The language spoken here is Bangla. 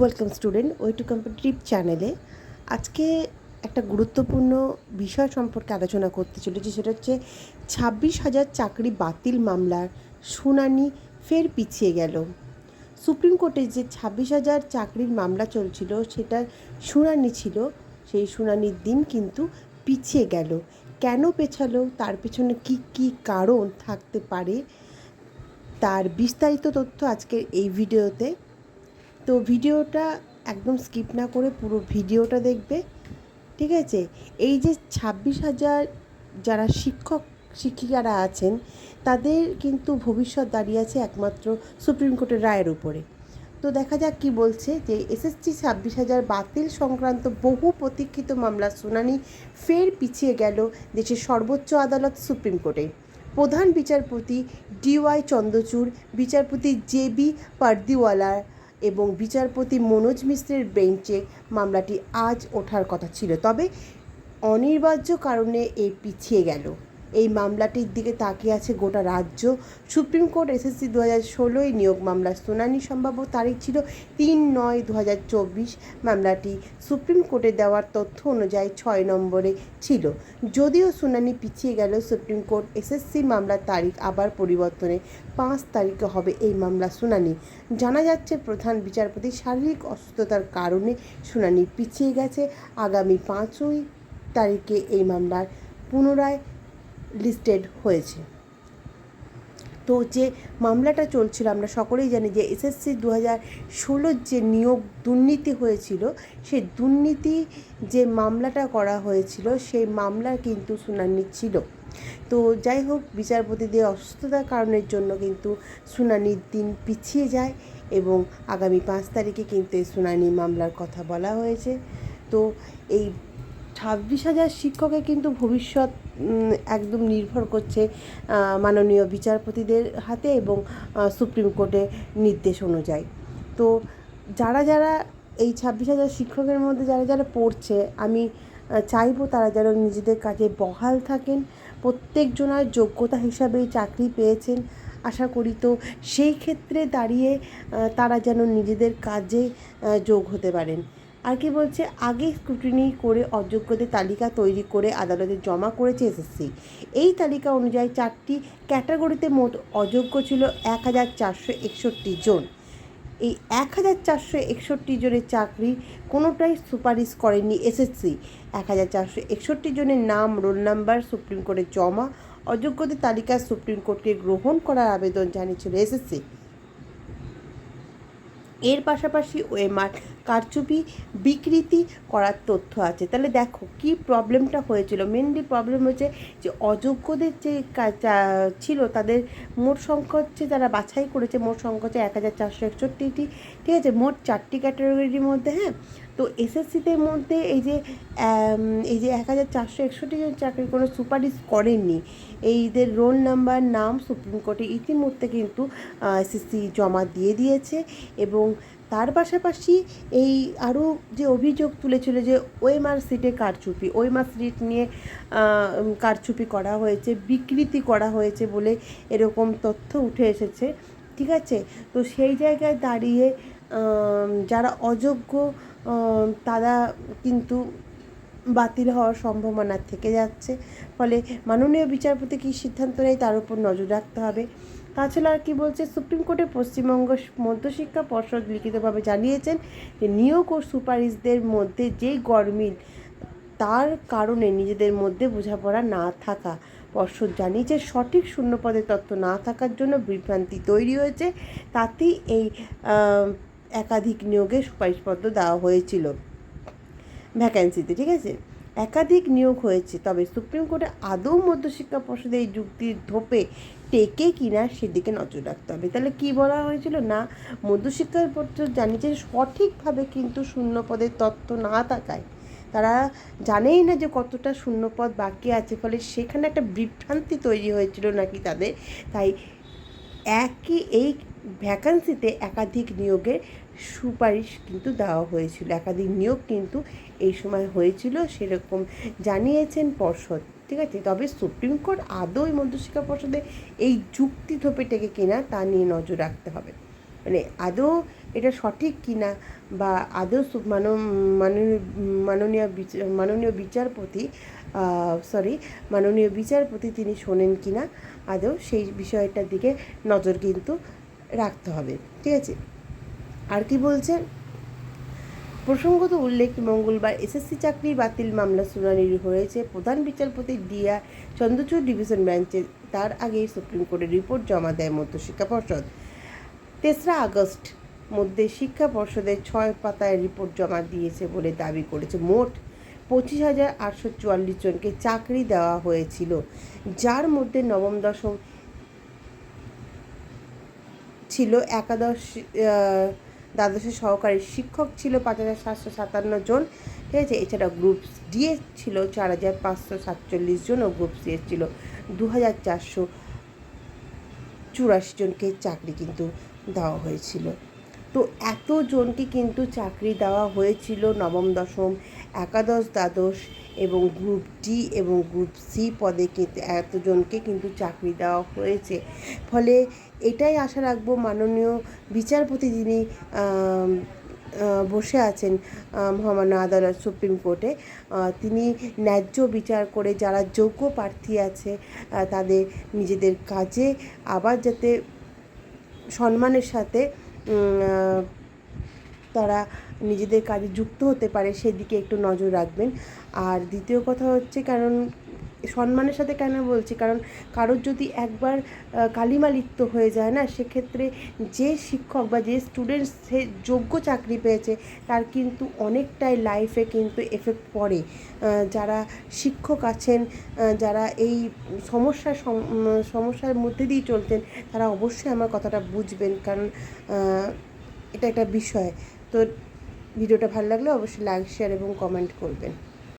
Welcome student way to competitive চ্যানেলে আজকে একটা গুরুত্বপূর্ণ বিষয় সম্পর্কে আলোচনা করতে চলেছি, সেটা হচ্ছে ছাব্বিশ হাজার চাকরি বাতিল মামলার শুনানি ফের পিছিয়ে গেল। সুপ্রিম কোর্টে যে ছাব্বিশ হাজার চাকরির মামলা চলছিল, সেটার শুনানি ছিল, সেই শুনানির দিন কিন্তু পিছিয়ে গেল। কেন পেছালো? তার পেছনে কী কী কারণ থাকতে পারে? তার বিস্তারিত তথ্য আজকের এই ভিডিওতে তো ভিডিওটা একদম স্কিপ না করে পুরো ভিডিওটা দেখবে, ঠিক আছে? এই যে ছাব্বিশ হাজার যারা শিক্ষক, শিক্ষিকারা আছেন, তাদের কিন্তু ভবিষ্যৎ দাঁড়িয়ে আছে একমাত্র সুপ্রিম কোর্টের রায়ের উপরে। তো দেখা যাক কি বলছে যে এসএসসি ছাব্বিশ হাজার বাতিল সংক্রান্ত বহু প্রতীক্ষিত মামলার শুনানি ফের পিছিয়ে গেল দেশের সর্বোচ্চ আদালত সুপ্রিম কোর্টে। প্রধান বিচারপতি ডিওয়াই চন্দ্রচূড়, বিচারপতি জে বি পার্দিওয়ালা এবং বিচারপতি মনোজ মিশ্রের বেঞ্চে মামলাটি আজ ওঠার কথা ছিল। তবে অনিবার্য কারণে এ পিছিয়ে গেল। এই মামলাটির দিকে তাকিয়ে আছে গোটা রাজ্য। সুপ্রিম কোর্ট এসএসসি দু হাজার ষোলোই নিয়োগ মামলার শুনানি সম্ভাব্য তারিখ ছিল তিন নয় দু হাজার চব্বিশ। মামলাটি সুপ্রিম কোর্টে দেওয়ার তথ্য অনুযায়ী ছয় নম্বরে ছিল। যদিও শুনানি পিছিয়ে গেল, সুপ্রিম কোর্ট এসএসসি মামলার তারিখ আবার পরিবর্তনে পাঁচ তারিখে হবে এই মামলার শুনানি। জানা যাচ্ছে, প্রধান বিচারপতি শারীরিক অসুস্থতার কারণে শুনানি পিছিয়ে গেছে। আগামী পাঁচই তারিখে এই মামলার পুনরায় লিস্টেড হয়েছে। তো যে মামলাটা চলছিল, আমরা সকলেই জানি যে এসএসসি দু হাজার ষোলোর যে নিয়োগ দুর্নীতি হয়েছিল, সেই দুর্নীতি যে মামলাটা করা হয়েছিল, সেই মামলার কিন্তু শুনানি ছিল। তো যাই হোক, বিচারপতিদের অসুস্থতার কারণের জন্য কিন্তু শুনানির দিন পিছিয়ে যায় এবং আগামী পাঁচ তারিখে কিন্তু এই শুনানি মামলার কথা বলা হয়েছে। তো এই ছাব্বিশ হাজার শিক্ষকের কিন্তু ভবিষ্যৎ একদম নির্ভর করছে মাননীয় বিচারপতিদের হাতে এবং সুপ্রিম কোর্টের নির্দেশ অনুযায়ী। তো যারা যারা এই ছাব্বিশ হাজার শিক্ষকের মধ্যে যারা যারা পড়ছে, আমি চাইব তারা যেন নিজেদের কাজে বহাল থাকেন, প্রত্যেকজনার যোগ্যতা হিসাবেই চাকরি পেয়েছেন। আশা করি তো সেই ক্ষেত্রে দাঁড়িয়ে তারা যেন নিজেদের কাজে যোগ হতে পারেন। আর কি বলছে, আগে স্ক্রুটিনি করে অযোগ্যদের তালিকা তৈরি করে আদালতে জমা করেছে এসএসসি। এই তালিকা অনুযায়ী চারটি ক্যাটাগরিতে মোট অযোগ্য ছিল এক হাজার চারশো একষট্টি জন। এই এক হাজার চারশো একষট্টি জনের চাকরি কোনোটাই সুপারিশ করেনি এসএসসি। এক হাজার চারশো একষট্টি জনের নাম, রোল নাম্বার, সুপ্রিম কোর্টে জমা, অযোগ্যদের তালিকা সুপ্রিম কোর্টকে গ্রহণ করার আবেদন জানিয়েছিল এসএসসি। এর পাশাপাশি ওএমআর কারচুপি বিকৃতি করার তথ্য আছে। তাহলে দেখো কি প্রবলেমটা হয়েছিল। মেনলি প্রবলেম হচ্ছে যে অযোগ্যদের যে ছিল তাদের মোট সংখ্যা হচ্ছে যারা বাছাই করেছে, মোট সংখ্যা হচ্ছে এক হাজার চারশো একষট্টিটি। ঠিক আছে? মোট চারটি ক্যাটাগরির মধ্যে হ্যাঁ? তো এসএসসিতে মধ্যে এই যে এই যে এক হাজার চারশো একষট্টি জন চাকরি কোনো সুপারিশ করেননি, এইদের রোল নাম্বার, নাম সুপ্রিম কোর্টে ইতিমধ্যে কিন্তু এসএসসি জমা দিয়ে দিয়েছে এবং তার পাশাপাশি এই আরও যে অভিযোগ তুলেছিল যে ওএমআর সিটে কারচুপি, ওএমআর সিট নিয়ে কারচুপি করা হয়েছে, বিকৃতি করা হয়েছে বলে এরকম তথ্য উঠে এসেছে, ঠিক আছে? তো সেই জায়গায় দাঁড়িয়ে যারা অযোগ্য তারা কিন্তু বাতিল হওয়ার সম্ভাবনা থেকে যাচ্ছে। ফলে মাননীয় বিচারপতি কী সিদ্ধান্ত নেয় তার উপর নজর রাখতে হবে। তাছাড়া আর কি বলছে, সুপ্রিম কোর্টে পশ্চিমবঙ্গ মধ্যশিক্ষা পর্ষদ লিখিতভাবে জানিয়েছেন যে নিয়োগ ও সুপারিশদের মধ্যে যেই গরমিল, তার কারণে নিজেদের মধ্যে বোঝাপড়া না থাকা পর্ষদ জানিয়েছে। সঠিক শূন্যপদের তথ্য না থাকার জন্য বিভ্রান্তি তৈরি হয়েছে। তাতেই এই একাধিক নিয়োগে সুপারিশপত্র দেওয়া হয়েছিল ভ্যাকেন্সিতে, ঠিক আছে? একাধিক নিয়োগ হয়েছে, তবে সুপ্রিম কোর্টে আদৌ মধ্যশিক্ষা পর্ষদে এই যুক্তির ধোপে টেকে কিনা সেদিকে নজর রাখতে হবে। তাহলে কি বলা হয়েছিল? না মধ্যশিক্ষা পর্ষদ জানিয়েছে সঠিকভাবে কিন্তু শূন্য পদের তথ্য না থাকায়। তারা জানেই না যে কতটা শূন্যপদ বাকি আছে, ফলে সেখানে একটা বিভ্রান্তি তৈরি হয়েছিল নাকি তাদের। তাই একই, এই ভ্যাকান্সিতে একাধিক নিয়োগের সুপারিশ কিন্তু দেওয়া হয়েছিল। একাধিক নিয়োগ কিন্তু এই সময় হয়েছিল, সেরকম জানিয়েছেন পর্ষদ। ঠিক আছে? তবে সুপ্রিম কোর্ট আদৌ এই মধ্যশিক্ষা পর্ষদে এই যুক্তি ধোপে টেকে কিনা তা নিয়ে নজর রাখতে হবে। মানে আদৌ এটা সঠিক কিনা বা আদৌ মাননীয় মাননীয় বিচ- মাননীয় বিচারপতি সরি মাননীয় বিচারপতি তিনি শোনেন কিনা, আদৌ সেই বিষয়টার দিকে নজর কিন্তু রাখতে হবে, ঠিক আছে? আর কি বলছে? প্রসঙ্গত উল্লেখ, মঙ্গলবার এসএসসি চাকরি বাতিল মামলা শুনানি হয়েছে। প্রধান বিচারপতি ডিয়া চন্দ্রচূড় ডিভিশন বেঞ্চে, তার আগেই সুপ্রিম কোর্টে রিপোর্ট জমা দেয় মধ্যশিক্ষা পর্ষদ। তেসরা আগস্ট মধ্যে শিক্ষা পর্ষদের ছয় পাতায় রিপোর্ট জমা দিয়েছে বলে দাবি করেছে। মোট পঁচিশ হাজার আটশো চুয়াল্লিশ জনকে চাকরি দেওয়া হয়েছিল, যার মধ্যে নবম দশম ছিল একাদশ দ্বাদশের সহকারী শিক্ষক ছিল পাঁচ হাজার সাতশো সাতান্ন জন। ঠিক আছে, এছাড়া গ্রুপ ডি ছিল চার হাজার পাঁচশো সাতচল্লিশ জন ও গ্রুপ সি ছিল দু হাজার চারশো চুরাশি জনকে চাকরি কিন্তু দেওয়া হয়েছিল। তো এতজনকে কিন্তু চাকরি দেওয়া হয়েছিল নবম, দশম, একাদশ, দ্বাদশ এবং গ্রুপ ডি এবং গ্রুপ সি পদে কিন্তু এতজনকে কিন্তু চাকরি দেওয়া হয়েছে। ফলে এটাই আশা রাখব মাননীয় বিচারপতি যিনি বসে আছেন মহামান্য আদালত, সুপ্রিম কোর্টে তিনি ন্যায্য বিচার করে যারা যোগ্য প্রার্থী আছে তাদের নিজেদের কাজে আবার যাতে সম্মানের সাথে তারা নিজেদের কাজে যুক্ত হতে পারে, সেদিকে একটু নজর রাখবেন। আর দ্বিতীয় কথা হচ্ছে কারণ সম্মানের সাথে কেন বলছি? কারণ কারোর যদি একবার কালিমা লিপ্ত হয়ে যায় না, সেক্ষেত্রে যে শিক্ষক বা যে স্টুডেন্ট সে যোগ্য চাকরি পেয়েছে, তার কিন্তু অনেকটাই লাইফে কিন্তু এফেক্ট পড়ে। যারা শিক্ষক আছেন যারা এই সমস্যার সমস্যার মধ্যে দিয়ে চলতেন, তারা অবশ্যই আমার কথাটা বুঝবেন। কারণ এটা একটা বিষয়। তো ভিডিওটা ভালো লাগলে অবশ্যই লাইক শেয়ার এবং কমেন্ট করবেন।